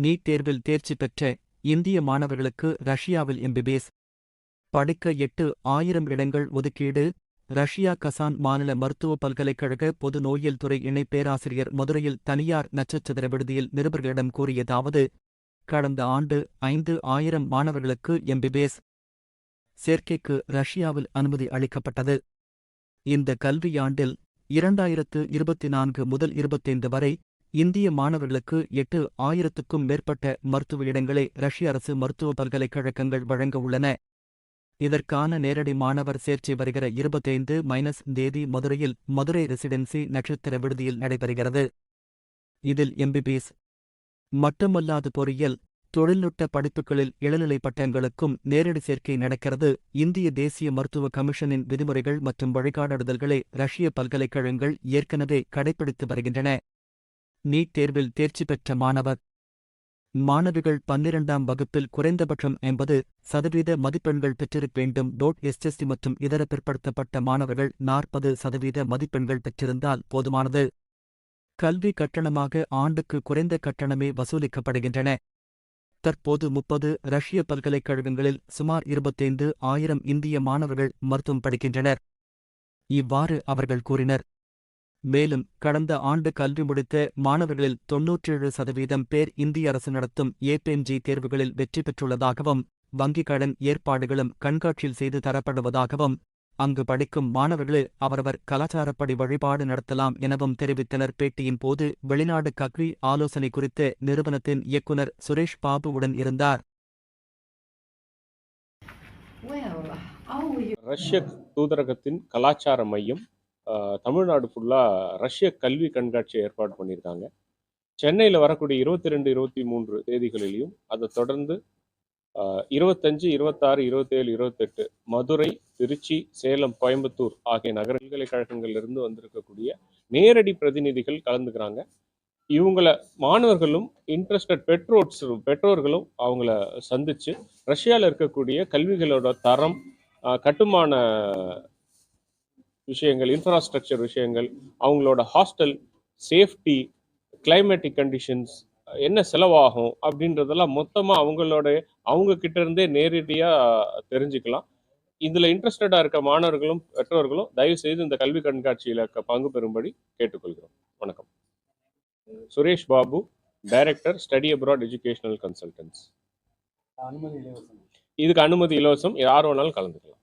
NEET தேர்வில் தேர்ச்சி பெற்ற இந்திய மாணவர்களுக்கு ரஷ்யாவில் எம்பிபிஎஸ் படிக்க எட்டு ஆயிரம் இடங்கள் ஒதுக்கீடு ரஷ்யா கசான் மாநில மருத்துவ பல்கலைக்கழக பொது நோயியல் துறை இணை பேராசிரியர் மதுரையில் தனியார் நட்சத்திர விடுதியில் நிருபர்களிடம் கூறியதாவது கடந்த ஆண்டு ஐந்து ஆயிரம் மாணவர்களுக்கு எம்பிபிஎஸ் சேர்க்கைக்கு ரஷ்யாவில் அனுமதி அளிக்கப்பட்டது. இந்த கல்வியாண்டில் இரண்டாயிரத்து இருபத்தி நான்கு முதல் இருபத்தைந்து வரை இந்திய மாணவர்களுக்கு எட்டு ஆயிரத்துக்கும் மேற்பட்ட மருத்துவ இடங்களை ரஷ்ய அரசு மருத்துவ பல்கலைக்கழகங்கள் வழங்க உள்ளன. இதற்கான நேரடி மாணவர் சேர்ச்சி வருகிற இருபத்தைந்து மைனஸ் தேதி மதுரையில் மதுரை ரெசிடென்சி நட்சத்திர விடுதியில் நடைபெறுகிறது. இதில் எம்பிபிஎஸ் மட்டுமல்லாது பொறியியல் தொழில்நுட்ப படிப்புகளில் இளநிலை பட்டங்களுக்கும் நேரடி சேர்க்கை நடக்கிறது. இந்திய தேசிய மருத்துவ கமிஷனின் விதிமுறைகள் மற்றும் வழிகாட்டுதல்களை ரஷ்ய பல்கலைக்கழகங்கள் ஏற்கனவே கடைபிடித்து வருகின்றன. நீட் தேர்வில் தேர்ச்சி பெற்ற மாணவர். மாணவிகள் பன்னிரண்டாம் வகுப்பில் குறைந்தபட்சம் எண்பது சதவீத மதிப்பெண்கள் பெற்றிருக்க வேண்டும் டோட் எஸ்எஸ்டி மற்றும் இதர பிற்படுத்தப்பட்ட மாணவர்கள் நாற்பது சதவீத மதிப்பெண்கள் பெற்றிருந்தால் போதுமானது. கல்வி கட்டணமாக ஆண்டுக்கு குறைந்த கட்டணமே வசூலிக்கப்படுகின்றன. தற்போது முப்பது ரஷ்ய பல்கலைக்கழகங்களில் சுமார் இருபத்தைந்து ஆயிரம் இந்திய மாணவர்கள் மருத்துவம் படிக்கின்றனர். இவ்வாறு அவர்கள் கூறினர். மேலும் கடந்த ஆண்டு கல்வி முடித்த மாணவர்களில் தொன்னூற்றேழு சதவீதம் பேர் இந்திய அரசு நடத்தும் ஏபிஎம்ஜி தேர்வுகளில் வெற்றி பெற்றுள்ளதாகவும் வங்கிக் கடன் ஏற்பாடுகளும் கண்காட்சியில் செய்து தரப்படுவதாகவும் அங்கு படிக்கும் மாணவர்களே அவரவர் கலாச்சாரப்படி வழிபாடு நடத்தலாம் எனவும் தெரிவித்தனர். பேட்டியின் போது வெளிநாடு கல்வி ஆலோசனை குறித்த நிறுவனத்தின் இயக்குனர் சுரேஷ் பாபுவுடன் இருந்தார். ரஷ்ய தூதரகத்தின் கலாச்சார மையம் தமிழ்நாடு ஃபுல்லாக ரஷ்ய கல்வி கண்காட்சி ஏற்பாடு பண்ணியிருக்காங்க. சென்னையில் வரக்கூடிய இருபத்தி ரெண்டு இருபத்தி மூன்று தேதிகளிலையும் அதை தொடர்ந்து இருபத்தஞ்சு இருபத்தாறு இருபத்தேழு இருபத்தெட்டு மதுரை திருச்சி சேலம் கோயம்புத்தூர் ஆகிய நகர பல்கலைக்கழகங்கள்லேருந்து வந்திருக்கக்கூடிய நேரடி பிரதிநிதிகள் கலந்துக்கிறாங்க. இவங்களை மாணவர்களும் இன்ட்ரெஸ்டட் பெற்றோர்ஸ் பெற்றோர்களும் அவங்கள சந்தித்து ரஷ்யாவில் இருக்கக்கூடிய கல்விகளோட தரம் கட்டுமான விஷயங்கள் இன்ஃப்ராஸ்ட்ரக்சர் விஷயங்கள் அவங்களோட ஹாஸ்டல் சேஃப்டி கிளைமேட்டிக் கண்டிஷன்ஸ் என்ன செலவாகும் அப்படின்றதெல்லாம் மொத்தமாக அவங்களோட அவங்க கிட்ட இருந்தே நேரடியாக தெரிஞ்சுக்கலாம். இதில் இன்ட்ரெஸ்டடாக இருக்க மாணவர்களும் பெற்றோர்களும் தயவு செய்து இந்த கல்வி கண்காட்சியில் பங்கு பெறும்படி கேட்டுக்கொள்கிறோம். வணக்கம். Suresh Babu director study abroad educational consultants அனுமதி இலவசம்? இதுக்கு அனுமதி இலவசம் யார் வேணாலும் கலந்துக்கலாம்.